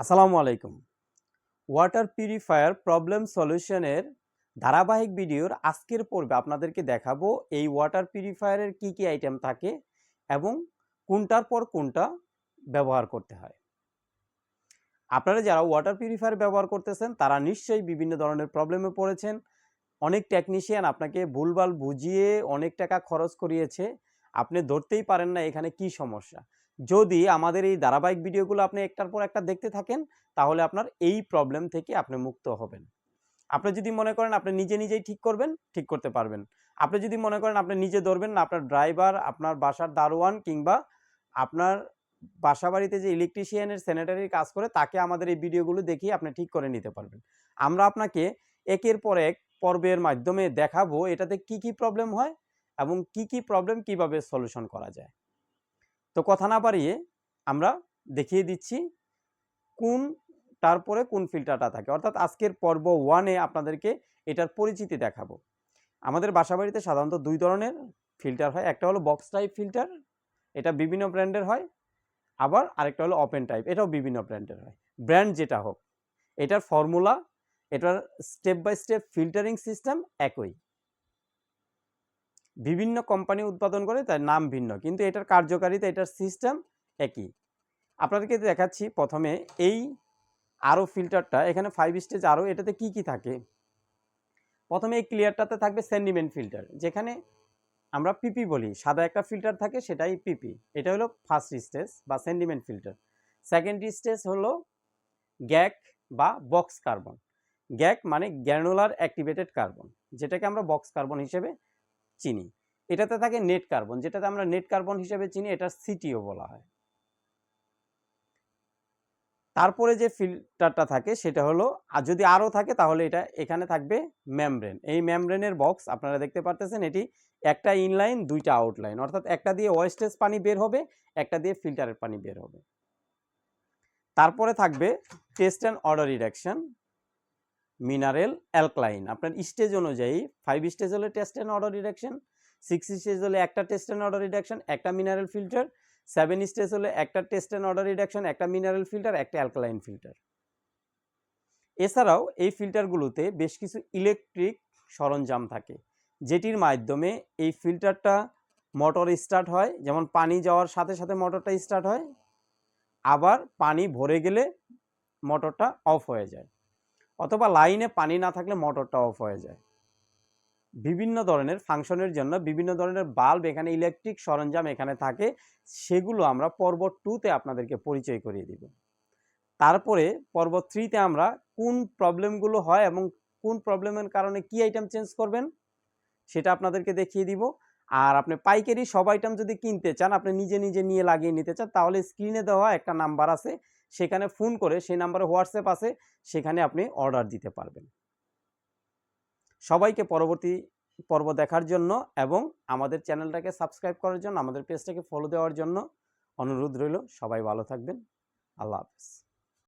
আসসালামু আলাইকুম। Water purifier problem সলিউশনের ধারাবাহিক ভিডিওর আজকের পর্বে আপনাদেরকে দেখাবো এই ওয়াটার পিউরিফায়ারের কি কি আইটেম থাকে এবং কোনটার পর কোনটা ব্যবহার করতে হয়। আপনারা যারা ওয়াটার পিউরিফায়ার ব্যবহার করতেছেন, তারা নিশ্চয়ই বিভিন্ন ধরনের প্রবলেমে পড়েছেন। অনেক টেকনিশিয়ান আপনাকে ভুলভাল বুঝিয়ে অনেক টাকা খরচ করিয়েছে। আপনি ধরতেই পারেন না এখানে কি সমস্যা। যদি আমাদের এই ধারাবাহিক ভিডিওগুলো আপনি একটার পর একটা দেখতে থাকেন, তাহলে আপনার এই প্রবলেম থেকে আপনি মুক্ত হবেন। আপনি যদি মনে করেন আপনি নিজে নিজেই ঠিক করবেন, ঠিক করতে পারবেন। আপনি যদি মনে করেন আপনি নিজে ধরবেন না, আপনার ড্রাইভার আপনার বাসার দারোয়ান কিংবা আপনার বাসা বাড়িতে যে ইলেকট্রিশিয়ানের স্যানিটারির কাজ করে, তাকে আমাদের এই ভিডিওগুলো দেখিয়ে আপনি ঠিক করে নিতে পারবেন। আমরা আপনাকে একের পর এক পর্বের মাধ্যমে দেখাবো এটাতে কি কি প্রবলেম হয় এবং কি কি প্রবলেম কীভাবে সলিউশন করা যায়। তো কথা না বাড়িয়ে আমরা দেখিয়ে দিচ্ছি কোন, তারপরে কোন ফিল্টারটা থাকে। অর্থাৎ আজকের পর্ব ওয়ানে আপনাদেরকে এটার পরিচিতি দেখাবো। আমাদের বাসাবাড়িতে সাধারণত দুই ধরনের ফিল্টার হয়। একটা হলো বক্স টাইপ ফিল্টার এটা বিভিন্ন ব্র্যান্ডের হয়। আবার আরেকটা হলো ওপেন টাইপ এটাও বিভিন্ন ব্র্যান্ডের হয়। ব্র্যান্ড যেটা হোক, এটার ফর্মুলা এটার step by step filtering system একই। বিভিন্ন কোম্পানি উৎপাদন করে তার নাম ভিন্ন, কিন্তু এটার কার্যকারিতা, এটার সিস্টেম একই। আপনাদেরকে দেখাচ্ছি প্রথমে এই আরও ফিল্টারটা এখানে ফাইভ স্টেজ আরও, এটাতে কি কি থাকে? প্রথমে এই ক্লিয়ারটাতে থাকবে সেন্ডিমেন্ট ফিল্টার যেখানে আমরা পিপি বলি, সাদা একটা ফিল্টার থাকে, সেটাই পিপি এটা হলো ফার্স্ট স্টেজ বা সেন্ডিমেন্ট ফিল্টার সেকেন্ড স্টেজ হলো গ্যাক বা বক্স কার্বন গ্যাক মানে গ্যানুলার অ্যাক্টিভেটেড কার্বন যেটাকে আমরা বক্স কার্বন হিসেবে চিনি। এটাতে থাকে নেট কার্বন যেটাতে আমরা নেট কার্বন হিসেবে চিনি, এটা সিটিও বলা হয়। তারপরে যে ফিল্টারটা থাকে, সেটা হলো, আর যদি আরও থাকে, তাহলে এটা এখানে থাকবে ম্যামব্রেন এই ম্যামব্রেনের বক্স আপনারা দেখতে পারতেছেন, এটি একটা ইনলাইন দুইটা আউটলাইন অর্থাৎ একটা দিয়ে ওয়েস্টেজ পানি বের হবে, একটা দিয়ে ফিল্টারের পানি বের হবে। তারপরে থাকবে taste and odour reduction mineral alkaline আপনার স্টেজ অনুযায়ী ফাইভ স্টেজ হলে taste and odour reduction six stage হলে একটা টেস্ট অ্যান্ড অর্ডার রিডাকশন একটা মিনারেল ফিল্টার সেভেন স্টেজ হলে একটা টেস্ট অ্যান্ড অর্ডার রিডাকশন একটা মিনারেল ফিল্টার একটা অ্যালকালাইন ফিল্টার এছাড়াও এই ফিল্টারগুলোতে বেশ কিছু ইলেকট্রিক সরঞ্জাম থাকে, যেটির মাধ্যমে এই ফিল্টারটা মোটর স্টার্ট হয়, যেমন পানি যাওয়ার সাথে সাথে মোটরটা স্টার্ট হয়, আবার পানি ভরে গেলে মোটরটা অফ হয়ে যায়। অথবা লাইনে পানি না থাকলে মোটরটা অফ হয়ে যায়। বিভিন্ন ধরনের ফাংশনের জন্য বিভিন্ন ধরনের বাল্ব এখানে ইলেকট্রিক সরঞ্জাম এখানে থাকে, সেগুলো আমরা পর্ব টুতে আপনাদেরকে পরিচয় করিয়ে দিব। তারপরে পর্ব থ্রিতে আমরা কোন প্রবলেমগুলো হয় এবং কোন প্রবলেমের কারণে কি আইটেম চেঞ্জ করবেন, সেটা আপনাদেরকে দেখিয়ে দিব। আর আপনি পাইকারি সব আইটেম যদি কিনতে চান, আপনি নিজে নিজে নিয়ে লাগিয়ে নিতে চান, তাহলে স্ক্রিনে দেওয়া একটা নাম্বার আছে সেখানে ফোন করে সেই নাম্বারে হোয়াটসঅ্যাপ আছে সেখানে আপনি অর্ডার দিতে পারবেন। সবাইকে পরবর্তী পর্ব দেখার জন্য এবং আমাদের চ্যানেলটাকে সাবস্ক্রাইব করার জন্য, আমাদের পেজটাকে ফলো দেওয়ার জন্য অনুরোধ রইল। সবাই ভালো থাকবেন। আল্লাহ হাফিজ।